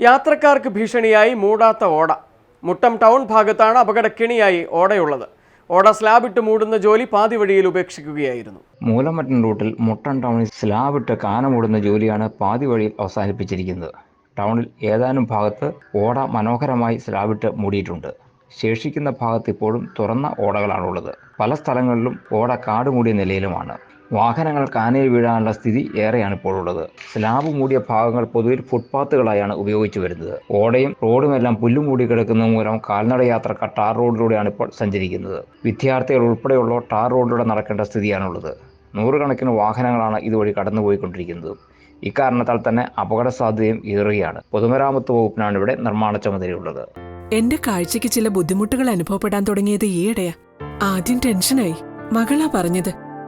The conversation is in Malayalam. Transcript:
യാത്രക്കാർക്ക് ഭീഷണിയായി മൂടാത്ത ഓട. മുട്ടം ടൗൺ ഭാഗത്താണ് അപകടക്കിണിയായി ഓടയുള്ളത്. ഓട സ്ലാബ് ഇട്ട് മൂടുന്ന ജോലി പാതി വഴിയിൽ ഉപേക്ഷിക്കുകയായിരുന്നു. മൂലമറ്റം റൂട്ടിൽ മുട്ടം ടൗണിൽ സ്ലാബിട്ട് കാന മൂടുന്ന ജോലിയാണ് പാതി വഴിയിൽ അവസാനിപ്പിച്ചിരിക്കുന്നത്. ടൗണിൽ ഏതാനും ഭാഗത്ത് ഓട മനോഹരമായി സ്ലാബ് ഇട്ട് മൂടിയിട്ടുണ്ട്. ശേഷിക്കുന്ന ഭാഗത്ത് ഇപ്പോഴും തുറന്ന ഓടകളാണുള്ളത്. പല സ്ഥലങ്ങളിലും ഓട കാടുമൂടിയ നിലയിലുമാണ്. വാഹനങ്ങൾ കാനയിൽ വീഴാനുള്ള സ്ഥിതി ഏറെയാണ് ഇപ്പോഴുള്ളത് സ്ലാബ് മൂടിയ ഭാഗങ്ങൾ പൊതുവിൽ ഫുട്പാത്തുകളായാണ് ഉപയോഗിച്ചു വരുന്നത്. ഓടയും റോഡുമെല്ലാം പുല്ലുമൂടി കിടക്കുന്നത് മൂലം കാൽനട യാത്രക്കാർ ടാർ റോഡിലൂടെയാണ് ഇപ്പോൾ സഞ്ചരിക്കുന്നത്. വിദ്യാർത്ഥികൾ ഉൾപ്പെടെയുള്ള ടാർ റോഡിലൂടെ നടക്കേണ്ട സ്ഥിതിയാണുള്ളത്. നൂറുകണക്കിന് വാഹനങ്ങളാണ് ഇതുവഴി കടന്നുപോയിക്കൊണ്ടിരിക്കുന്നത്. ഇക്കാരണത്താൽ തന്നെ അപകട സാധ്യതയും ഏറുകയാണ് പൊതുമരാമത്ത് വകുപ്പിനാണ് ഇവിടെ നിർമ്മാണ ചുമതലയുള്ളത്. എന്റെ കാഴ്ചയ്ക്ക് ചില ബുദ്ധിമുട്ടുകൾ അനുഭവപ്പെടാൻ തുടങ്ങിയത് ഈയിടെയാ. ആദ്യം ടെൻഷനായി. മകളാ പറഞ്ഞത്.